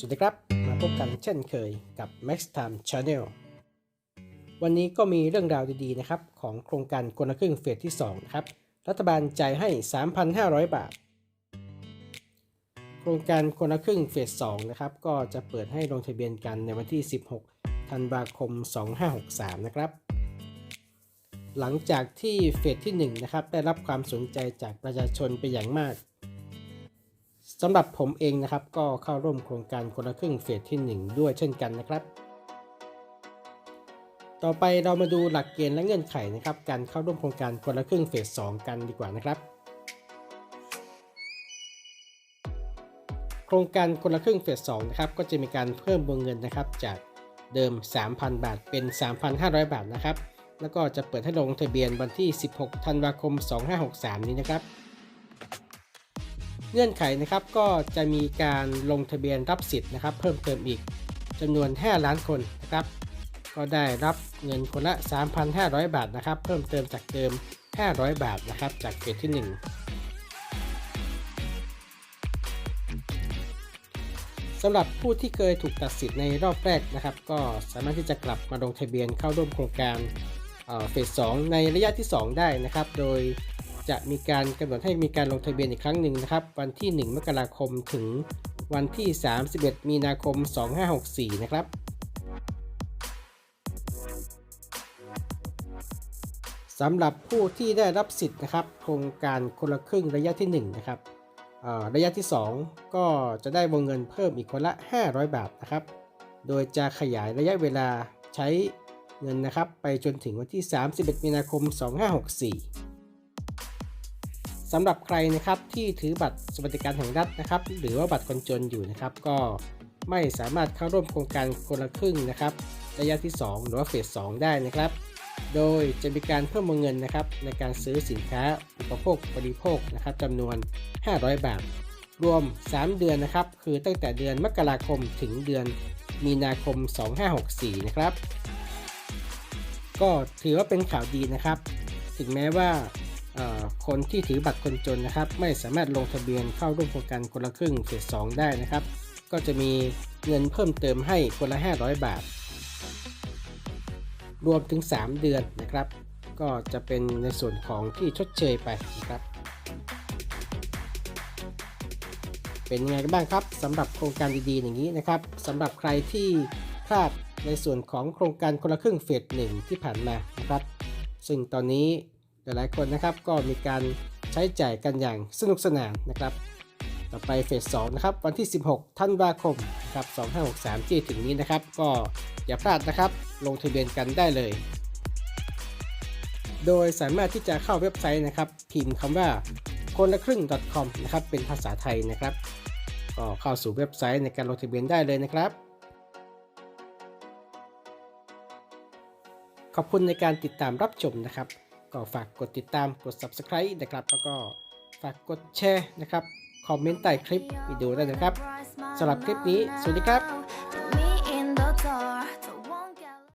สวัสดีครับ มาพบกันเช่นเคยกับ Max Time Channel วันนี้ก็มีเรื่องราวดีๆนะครับ ของโครงการคนละครึ่งเฟสที่2นะครับ รัฐบาลจ่ายให้ 3,500 บาท โครงการคนละครึ่งเฟส2นะครับ ก็จะเปิดให้ลงทะเบียนกันในวันที่ 16 ธันวาคม 2563 นะครับ หลังจากที่เฟสที่1นะครับได้รับความสนใจจากประชาชนเป็นอย่างมาก สำหรับผมเองนะครับก็เข้าร่วมโครงการคนละครึ่งเฟสที่ 1 ด้วยเช่นกันนะครับ ต่อไปเรามาดูหลักเกณฑ์และเงื่อนไขนะครับ การเข้าร่วมโครงการคนละครึ่งเฟส 2 กันดีกว่านะครับ โครงการคนละครึ่งเฟส 2 นะครับก็จะมีการเพิ่มวงเงินนะครับจากเดิม 3,000 บาทเป็น 3,500 บาทนะครับ แล้วก็จะเปิดให้ลงทะเบียนวันที่ 16 ธันวาคม 2563 นี้นะครับ เงื่อนไขนะครับก็จะมีการลงทะเบียนรับสิทธิ์นะครับ เพิ่มเติมอีกจำนวน 5 ล้านคนนะครับ ก็ได้รับเงินคนละ 3,500 บาทนะครับ เพิ่มเติมจากเดิม 500 บาทนะครับ จากเฟสที่ 1 สำหรับผู้ที่เคยถูกตัดสิทธิ์ในรอบแรกนะครับ ก็สามารถที่จะกลับมาลงทะเบียนเข้าร่วมโครงการเอ่อเฟส 2 ในระยะที่ 2 ได้นะครับ โดย จะมีการกำหนดให้มีการลงทะเบียนอีกครั้งหนึ่งนะครับ วันที่ 1 มกราคมถึงวันที่ 31 มีนาคม 2564 นะครับสำหรับผู้ที่ได้รับสิทธิ์นะครับ โครงการคนละครึ่งระยะที่ 1 นะครับระยะที่ 2 ก็จะได้วงเงินเพิ่มอีกคนละ 500 บาทนะครับ โดยจะขยายระยะเวลาใช้เงินนะครับ ไปจนถึงวันที่ 31 มีนาคม 2564 สำหรับใครนะครับที่ถือบัตรสวัสดิการแห่งรัฐนะครับ หรือว่าบัตรคนจนอยู่นะครับ ก็ไม่สามารถเข้าร่วมโครงการคนละครึ่งนะครับระยะที่ 2 หรือว่าเฟส 2 ได้นะครับ โดยจะมีการเพิ่มวงเงินนะครับในการซื้อสินค้าอุปโภคบริโภคนะครับจำนวน 500 บาท รวม 3 เดือนนะครับ คือตั้งแต่เดือนมกราคมถึงเดือนมีนาคม 2564 นะครับ ก็ถือว่าเป็นข่าวดีนะครับ ถึงแม้ว่า คนที่ถือบัตรคนจนนะครับ ไม่สามารถลงทะเบียนเข้าร่วมโครงการคนละครึ่งเฟส2ได้นะครับ ก็จะมีเงินเพิ่มเติมให้คนละ 500 บาท รวมถึง 3 เดือนนะครับ ก็จะเป็นในส่วนของที่ชดเชยไปนะครับ เป็นยังไงกันบ้างครับสำหรับโครงการดีๆ อย่างนี้นะครับสำหรับใครที่พลาดในส่วนของโครงการคนละครึ่งเฟสหนึ่งที่ผ่านมานะครับ ซึ่งตอนนี้ หลายๆคนนะครับก็มีการใช้จ่ายกันอย่างสนุกสนานนะครับ ต่อไปเฟส2นะครับวันที่ 16 ธันวาคมนะครับ2563 ที่ถึงนี้นะครับ ก็อย่าพลาดนะครับ ลงทะเบียนกันได้เลย โดยสามารถที่จะเข้าเว็บไซต์นะครับ พิมพ์คำว่าคนละครึ่ง .com นะครับเป็นภาษาไทยนะครับก็เข้าสู่เว็บไซต์ในการลงทะเบียนได้เลยนะครับ ขอบคุณในการติดตามรับชมนะครับ ก็ฝากกดติดตามกด subscribe นะครับ แล้วก็ฝากกดแชร์นะครับ คอมเมนต์ใต้คลิปวิดีโอได้นะครับสำหรับคลิปนี้ สวัสดีครับ